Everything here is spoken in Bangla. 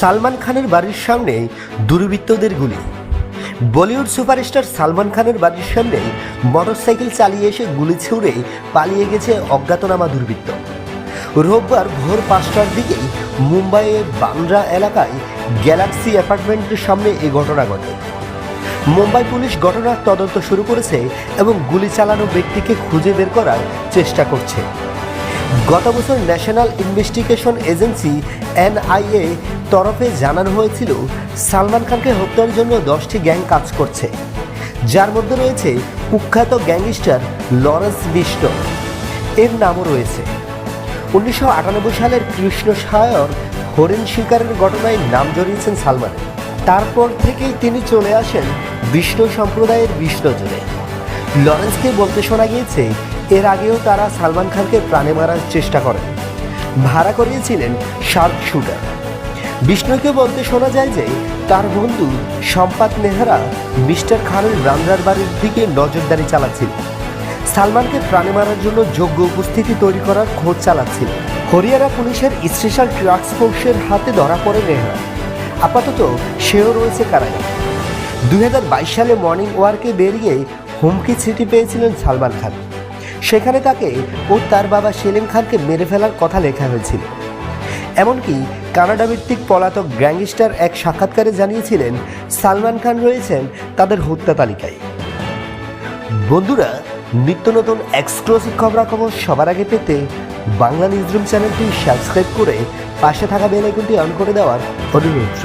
সালমান খানের বাড়ির সামনে দুর্বৃত্তদের গুলি। বলিউড সুপারস্টার সালমান খানের বাড়ির সামনে মোটরসাইকেল চালিয়ে এসে গুলি ছুড়ে পালিয়ে গেছে অজ্ঞাতনামা দুর্বৃত্ত। রোববার ভোর পাঁচটার দিকেই মুম্বাইয়ের বান্দ্রা এলাকায় গ্যালাক্সি অ্যাপার্টমেন্টের সামনে এই ঘটনা ঘটে। মুম্বাই পুলিশ ঘটনার তদন্ত শুরু করেছে এবং গুলি চালানো ব্যক্তিকে খুঁজে বের করার চেষ্টা করছে। গত বছর ন্যাশনাল ইনভেস্টিগেশন এজেন্সি এনআইএ তরফে জানানো হয়েছিল, সালমান খানকে হত্যার জন্য দশটি গ্যাং কাজ করছে। যার মধ্যে রয়েছে কুখ্যাত গ্যাংস্টার লরেন্স বিষ্ট। এর নামও রয়েছে। উনিশশো আটানব্বই সালের কৃষ্ণ সায়র হরিণ শিকারের ঘটনায় নাম জড়িয়েছেন সালমান। তারপর থেকেই তিনি চলে আসেন বিষ্ণু সম্প্রদায়ের বিষ্ণুজনে লরেন্সকে বলতে শোনা গিয়েছে এর আগেও তারা সালমান খানকে প্রাণে মারার চেষ্টা করেন। ভাড়া করিয়েছিলেন শার্প শুটার। বিষ্ণুকে বলতে শোনা যায় যে, তার বন্ধু সম্পাদ নেহরা মিস্টার খানের রান্নার বাড়ির দিকে নজরদারি চালাচ্ছিল। সালমানকে প্রাণে মারার জন্য যোগ্য উপস্থিতি তৈরি করার খোঁজ চালাচ্ছিল। হরিয়ানা পুলিশের স্পেশাল ট্রাক্স ফোর্সের হাতে ধরা পড়ে নেহরা। আপাতত সেও রয়েছে কারাগারে। দুই সালে মর্নিং ওয়ার্কে বেরিয়ে হুমকি ছিটি পেয়েছিলেন সালমান খান। সেখানে তাকে ও তার বাবা সেলিম খানকে মেরে ফেলার কথা লেখা হয়েছিল। এমনকি কানাডা ভিত্তিক পলাতক গ্যাংস্টার এক সাক্ষাৎকারে জানিয়েছিলেন, সালমান খান রয়েছেন তাদের হত্যা তালিকায়। বন্ধুরা, নিত্য নতুন এক্সক্লুসিভ খবরাখবর সবার আগে পেতে বাংলা নিউজরুম চ্যানেলটি সাবস্ক্রাইব করে পাশে থাকা বেল আইকনটি অন করে দেওয়ার অনুরোধ